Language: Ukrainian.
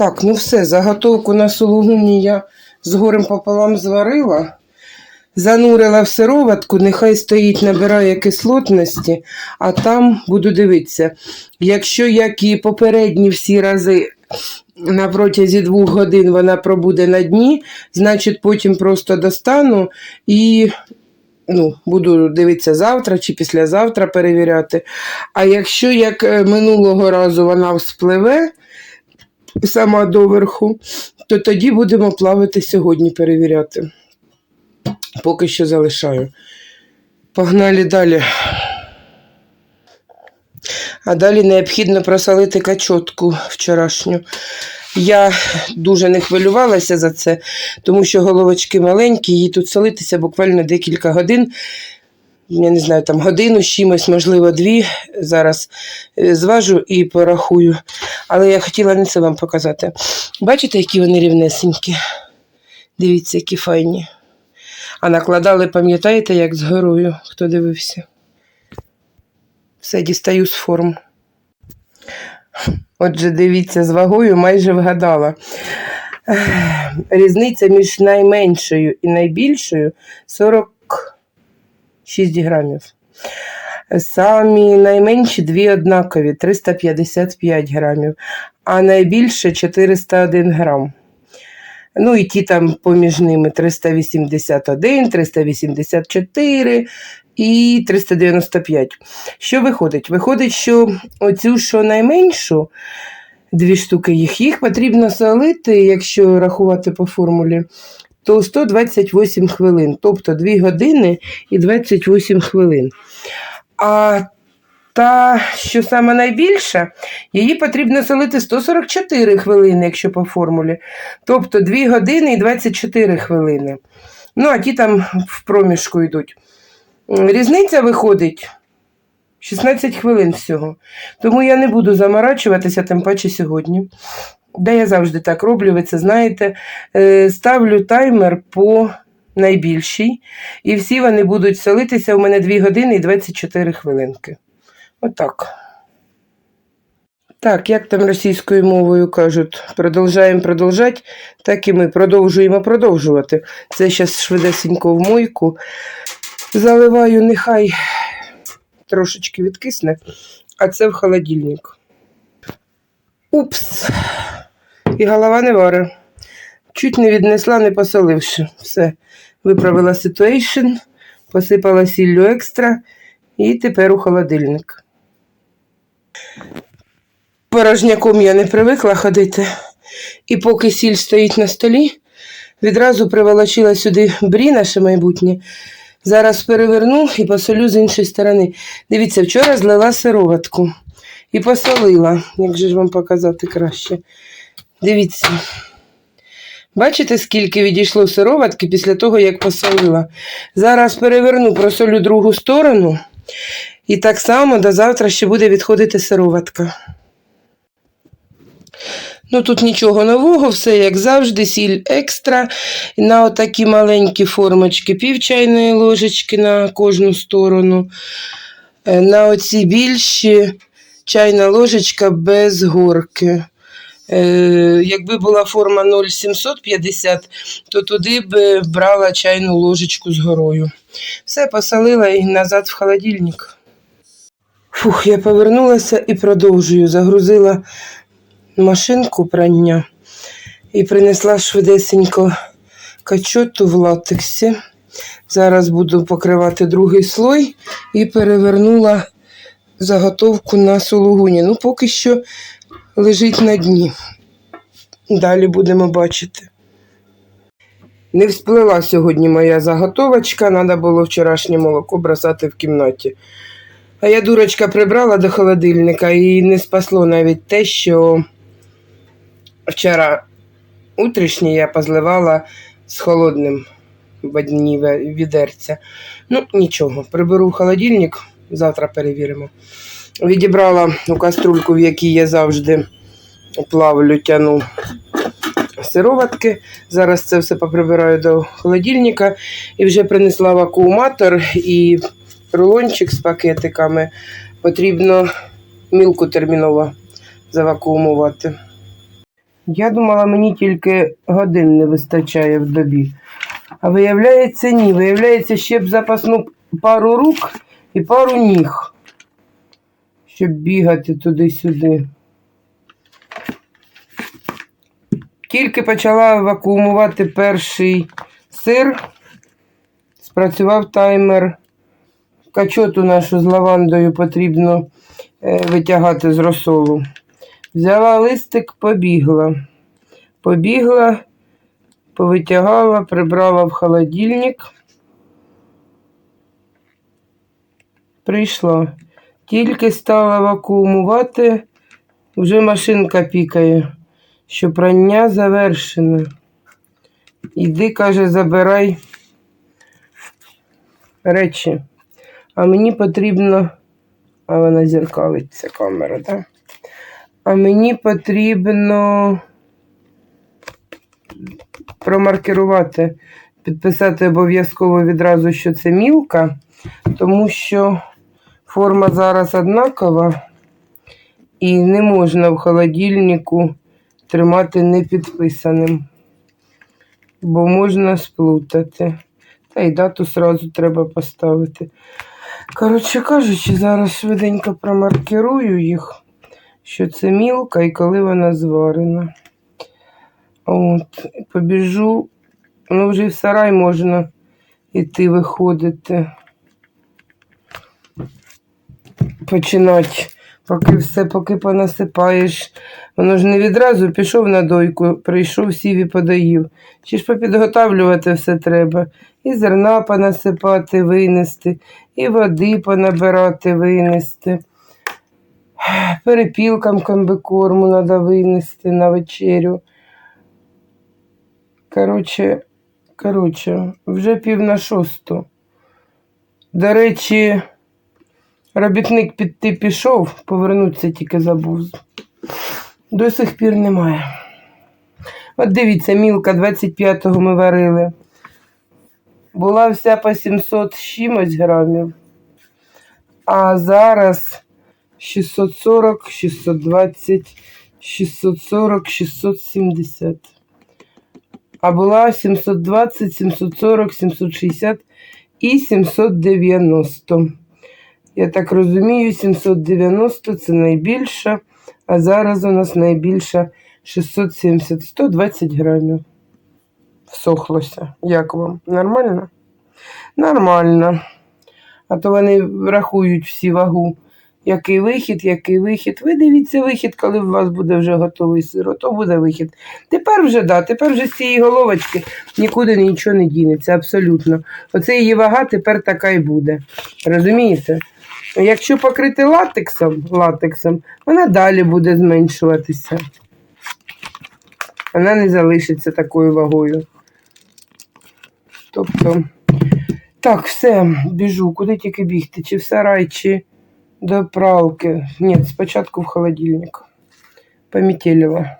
Так, ну все, заготовку на сулугуні я з горем пополам зварила. Занурила в сироватку, нехай стоїть, набирає кислотності, а там буду дивитися. Якщо як і попередні всі рази на протязі двох годин вона пробуде на дні, значить потім просто достану і ну, буду дивитися завтра чи післязавтра перевіряти. А якщо як е, минулого разу вона вспливе сама доверху, то тоді будемо плавати сьогодні перевіряти. Поки що залишаю. Погнали далі. А далі необхідно просолити качотку вчорашню. Я дуже не хвилювалася за це, тому що головочки маленькі, їй тут солитися буквально декілька годин. Я не знаю, там годину з чимось, можливо, дві. Зараз е, зважу і порахую. Але я хотіла не це вам показати. Бачите, які вони рівнесенькі? Дивіться, які файні. А накладали, пам'ятаєте, як з горою, хто дивився? Все дістаю з форм. Отже, дивіться, з вагою майже вгадала. Різниця між найменшою і найбільшою 46 грамів. Самі найменші дві однакові 355 грамів, а найбільше 401 грам. Ну і ті там поміж ними 381, 384 і 395. Що виходить? Виходить, що оцю, що найменшу, дві штуки їх, їх потрібно солити, якщо рахувати по формулі, то 128 хвилин, тобто 2 години і 28 хвилин. А та, що саме найбільша, її потрібно солити 144 хвилини, якщо по формулі. Тобто 2 години і 24 хвилини. Ну, а ті там в проміжку йдуть. Різниця виходить 16 хвилин всього. Тому я не буду заморачуватися, тим паче сьогодні. Де я завжди так роблю, ви це знаєте. Е, Ставлю таймер по найбільшій, і всі вони будуть солитися у мене 2 години і 24 хвилинки. Отак. Так, як там російською мовою кажуть, продовжаємо продовжати, так і ми продовжуємо продовжувати. Це зараз швидесенько в мойку. Заливаю, нехай трошечки відкисне, а це в холодильник. Упс. І голова не варить. Чуть не віднесла, не посоливши. Все. Виправила ситуейшн, посипала сіллю екстра і тепер у холодильник. Порожняком я не привикла ходити. І поки сіль стоїть на столі, відразу приволочила сюди брі наше майбутнє. Зараз переверну і посолю з іншої сторони. Дивіться, вчора злила сироватку і посолила. Як же ж вам показати краще? Дивіться. Бачите, скільки відійшло сироватки після того, як посолила? Зараз переверну, просолю другу сторону. І так само до завтра ще буде відходити сироватка. Ну тут нічого нового, все як завжди, сіль екстра. На отакі маленькі формочки, пів чайної ложечки на кожну сторону. Е, На оці більші чайна ложечка без горки. Е, Якби була форма 0,750, то туди б брала чайну ложечку з горою. Все посолила і назад в холодильник. Фух, я повернулася і продовжую. Загрузила машинку прання і принесла швидесенько качоту в латексі. Зараз буду покривати другий слой і перевернула заготовку на сулугуні. Ну, поки що лежить на дні. Далі будемо бачити. Не всплила сьогодні моя заготовочка, треба було вчорашнє молоко бросати в кімнаті. А я, дурочка, прибрала до холодильника і не спасло навіть те, що вчора утрішнє я позливала з холодним в одні відерця. Ну, нічого, приберу холодильник, завтра перевіримо. Відібрала у каструльку, в якій я завжди плавлю, тяну сироватки. Зараз це все поприбираю до холодильника і вже принесла вакууматор і рулончик з пакетиками. Потрібно мілку терміново завакуумувати. Я думала, мені тільки годин не вистачає в добі. А виявляється, ні. Виявляється, ще б запасну пару рук і пару ніг, щоб бігати туди-сюди. Тільки почала вакуумувати перший сир, спрацював таймер. Качоту нашу з лавандою потрібно е, витягати з розсолу. Взяла листик, побігла. Побігла, повитягала, прибрала в холодильник. Прийшла. Тільки стала вакуумувати, вже машинка пікає, що прання завершено. Іди, каже, забирай речі. А мені потрібно. А вона зеркалить, ця камера, так? А мені потрібно промаркерувати, підписати обов'язково відразу, що це мілка, тому що форма зараз однакова і не можна в холодильнику тримати непідписаним, бо можна сплутати. Та й дату сразу треба поставити. Коротше кажучи, зараз швиденько промаркерую їх, що це мілка і коли вона зварена. От, побіжу, ну вже в сарай можна іти виходити. Починати, поки все, поки понасипаєш. Воно ж не відразу пішов на дойку, прийшов, сів і подаїв. Ще ж попідготавлювати все треба. І зерна понасипати, винести, і води понабирати, винести. Перепілкам комбикорму треба винести на вечерю. Коротше, коротше, вже пів на шосту. До речі, робітник піти пішов, повернутися тільки забув. До сих пір немає. От дивіться, мілка 25-го ми варили. Була вся по 700 чимось грамів. А зараз 640, 620, 640, 670. А була 720, 740, 760 і 790. Я так розумію, 790 це найбільша, а зараз у нас найбільша 670, 120 грамів. Всохлося. Як вам? Нормально? Нормально. А то вони рахують всі вагу. Який вихід, який вихід. Ви дивіться вихід, коли у вас буде вже готовий сир, то буде вихід. Тепер вже да, тепер вже з цієї головочки нікуди нічого не дінеться, абсолютно. Оце її вага тепер така і буде. Розумієте? Якщо покрити латексом, латексом, вона далі буде зменшуватися. Вона не залишиться такою вагою. Тобто, так, все, біжу, куди тільки бігти, чи в сарай, чи до пралки. Ні, спочатку в холодильник. Помітєліла.